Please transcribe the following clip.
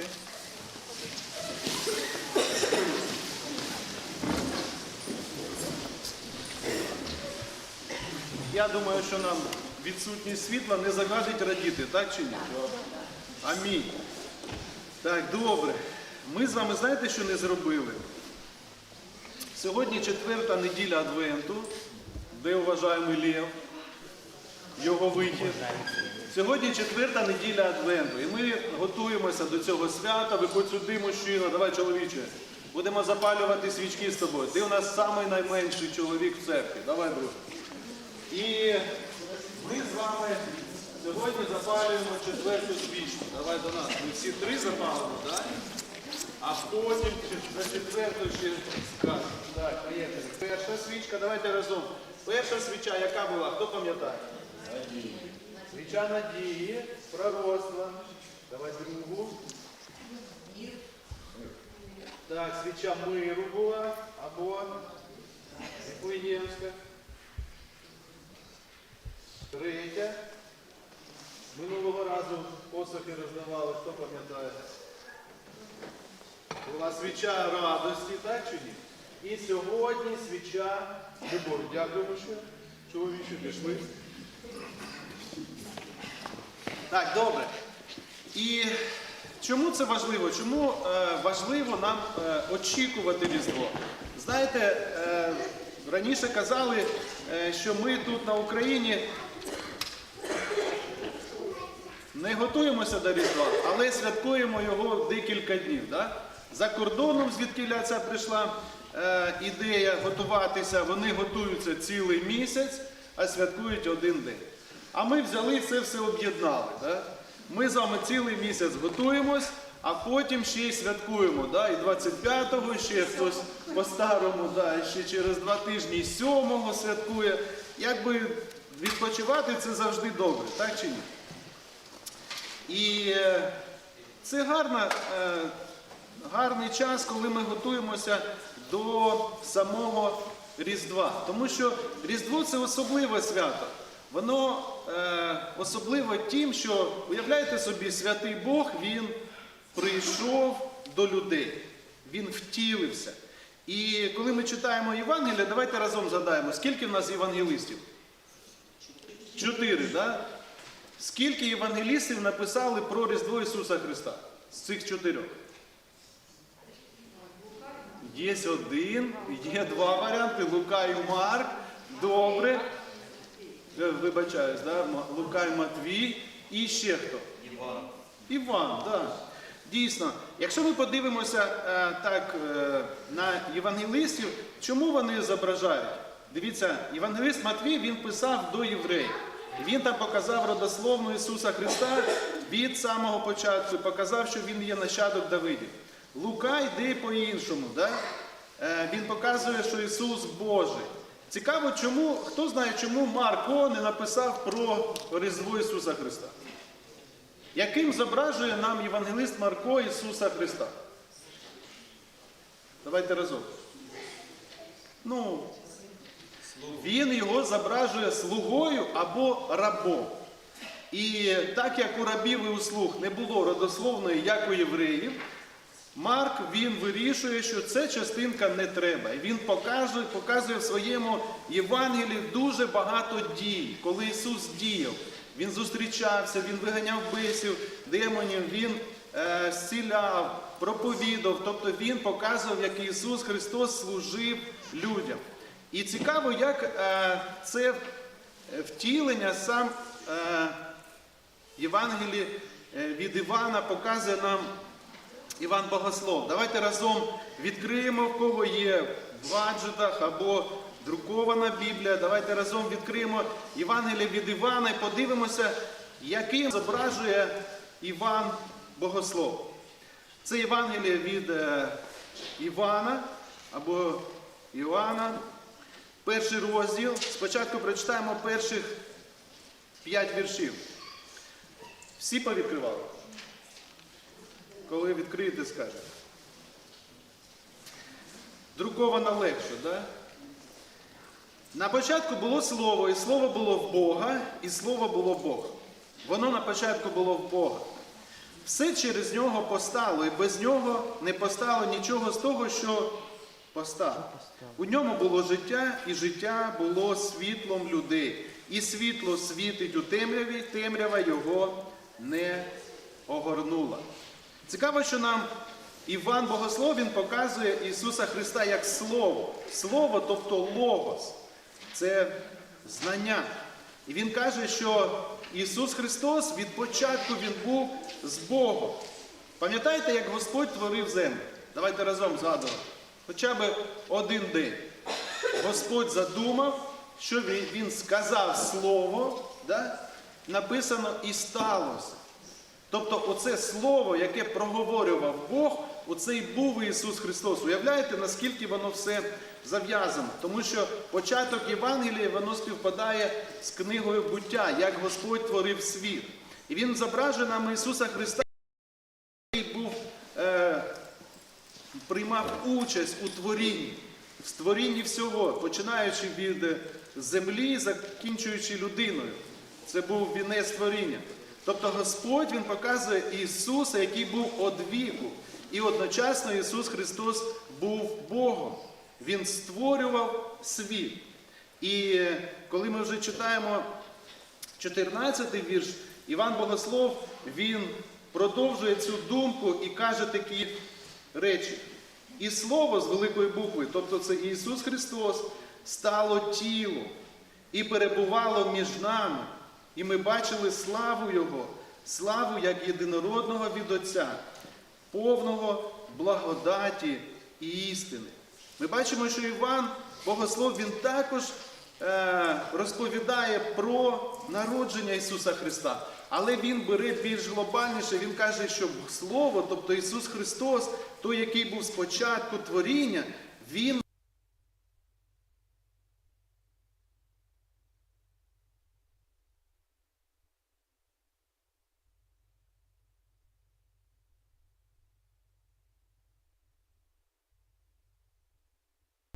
Сідайте. Я думаю, що нам відсутність світла не загадить радіти, так чи ні? Амінь. Так, добре. Ми з вами знаєте, що не зробили? Сьогодні четверта неділя Адвенту, де вважаємо Лєв, його вихід. Сьогодні четверта неділя Адвенту, і ми готуємося до цього свята. Виходь сюди, мужчина, давай чоловіче. Будемо запалювати свічки з тобою. Ти у нас самий найменший чоловік в церкві. Давай, друже. І ми з вами сьогодні запалюємо четверту свічку. Давай до нас. Ми всі три запалимо, так? А потім за четверту ще скажемо. Так, поїхали. Перша свічка, давайте разом. Перша свіча, яка була? Хто пам'ятає? Свіча надії, пророцтва. Давай другу. Так, свіча миру була, або Вифлеємська. Третя. Минулого разу посохи роздавали, хто пам'ятає? Була свіча радості, так чи ні? І сьогодні свіча любові. Дякуємо, що чоловічі пішли. Так, добре. І чому це важливо? Чому е, важливо нам е, очікувати Різдво? Знаєте, е, раніше казали, е, що ми тут на Україні не готуємося до Різдва, але святкуємо його декілька днів. Да? За кордоном, звідки ця прийшла е, ідея готуватися, вони готуються цілий місяць, а святкують один день. А ми взяли це все об'єднали. Да? Ми з вами цілий місяць готуємось, а потім ще й святкуємо. Да? І 25-го ще хтось по-старому, да? і ще через два тижні, і 7-го святкує. Якби відпочивати це завжди добре, так чи ні? І е, це гарна, е, гарний час, коли ми готуємося до самого Різдва. Тому що Різдво це особливе свято. Воно е, особливе тим, що, уявляєте собі, святий Бог, він прийшов до людей, він втілився. І коли ми читаємо Євангелія, давайте разом згадаємо, скільки в нас євангелистів? Чотири? Да? Скільки євангелістів написали про Різдво Ісуса Христа? З цих чотирьох? Є один, є два варіанти Лука і Марк. Добре. Е, Вибачаюсь, да? М- Лука і Матвій. І ще хто? Іван. Іван, так. Да. Дійсно, якщо ми подивимося е, так е, на євангелистів, чому вони зображають? Дивіться, євангелист Матвій він писав до євреїв. Він там показав родословну Ісуса Христа, від самого початку показав, що він є нащадок Давидів. Лука йде по-іншому. Да? Е, Він показує, що Ісус Божий. Цікаво, чому, хто знає, чому Марко не написав про Різдво Ісуса Христа? Яким зображує нам Євангелист Марко Ісуса Христа? Давайте разом. Ну, він його зображує слугою або рабом. І так як у рабів і у слуг не було родословної, як у євреїв, Марк він вирішує, що це частинка не треба. І він показує, показує в своєму Євангелії дуже багато дій, коли Ісус діяв. Він зустрічався, він виганяв бисів, демонів, він е, зціляв, проповідав. Тобто він показував, як Ісус Христос служив людям. І цікаво, як е, це втілення сам е, Євангелії е, від Івана показує нам Іван Богослов. Давайте разом відкриємо, в кого є в гаджетах або друкована Біблія. Давайте разом відкриємо Євангеліє від Івана і подивимося, яким зображує Іван Богослов. Це Євангеліє від е, Івана або Іоанна, перший розділ. Спочатку прочитаємо перших п'ять віршів. Всі повідкривали? Коли відкриєте, скажете. Друковано легше, да? На початку було слово, і слово було в Бога, і слово було Бог. Воно на початку було в Бога. Все через нього постало, і без нього не постало нічого з того, що постало. У ньому було життя, і життя було світлом людей. І світло світить у темряві, темрява його не огорнула. Цікаво, що нам Іван Богослов він показує Ісуса Христа як Слово. Слово, тобто Логос. Це знання. І він каже, що Ісус Христос від початку Він був з Богом. Пам'ятаєте, як Господь творив землю? Давайте разом згадуємо. Хоча б один день. Господь задумав, що він, сказав слово, да? написано і сталося. Тобто оце слово, яке проговорював Бог, оце і був Ісус Христос. Уявляєте, наскільки воно все зав'язано? Тому що початок Євангелія воно співпадає з книгою буття, як Господь творив світ. І Він зображує нам Ісуса Христа, який був, е, приймав участь у творінні, в створінні всього, починаючи від землі, закінчуючи людиною. Це був вінець творіння. Тобто Господь Він показує Ісуса, який був од віку. І одночасно Ісус Христос був Богом. Він створював світ. І коли ми вже читаємо 14 вірш, Іван Богослов, він продовжує цю думку і каже такі речі. І слово з великої букви, тобто це Ісус Христос, стало тілом і перебувало між нами. І ми бачили славу Його, славу як єдинородного від Отця, повного благодаті і істини. Ми бачимо, що Іван Богослов він також е, розповідає про народження Ісуса Христа. Але він бере більш глобальніше, він каже, що Слово, тобто Ісус Христос, той, який був спочатку творіння, Він